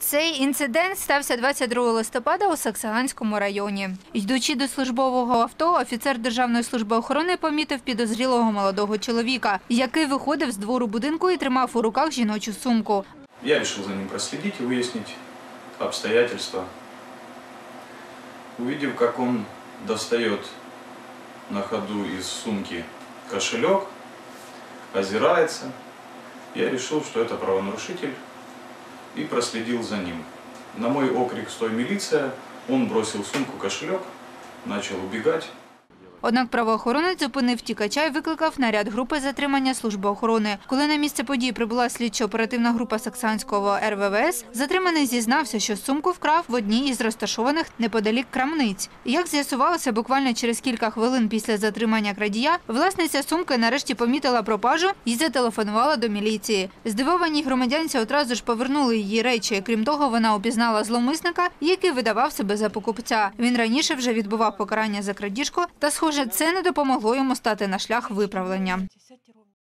Цей інцидент стався 22 листопада у Саксаганському районі. Йдучи до службового авто, офіцер Державної служби охорони помітив підозрілого молодого чоловіка, який виходив з двору будинку і тримав у руках жіночу сумку. Я решил за ним проследить и выяснить обстоятельства. Увидев, как он достает на ходу из сумки кошелек, озирается, я решил, что это правонарушитель и проследил за ним. На мой окрик «Стой, милиция!» он бросил сумку, кошелек, начал убегать. Однак правоохоронець зупинив втікача і викликав наряд групи затримання служби охорони. Коли на місце події прибула слідчо-оперативна група Саксанського РВВС, затриманий зізнався, що сумку вкрав в одній із розташованих неподалік крамниць. Як з'ясувалося, буквально через кілька хвилин після затримання крадія, власниця сумки нарешті помітила пропажу і зателефонувала до міліції. Здивовані громадянці одразу ж повернули її речі. Крім того, вона упізнала зловмисника, який видавав себе за покупця. Він раніше вже відбував покарання за крадіжку, та, схоже, це не допомогло йому стати на шлях виправлення.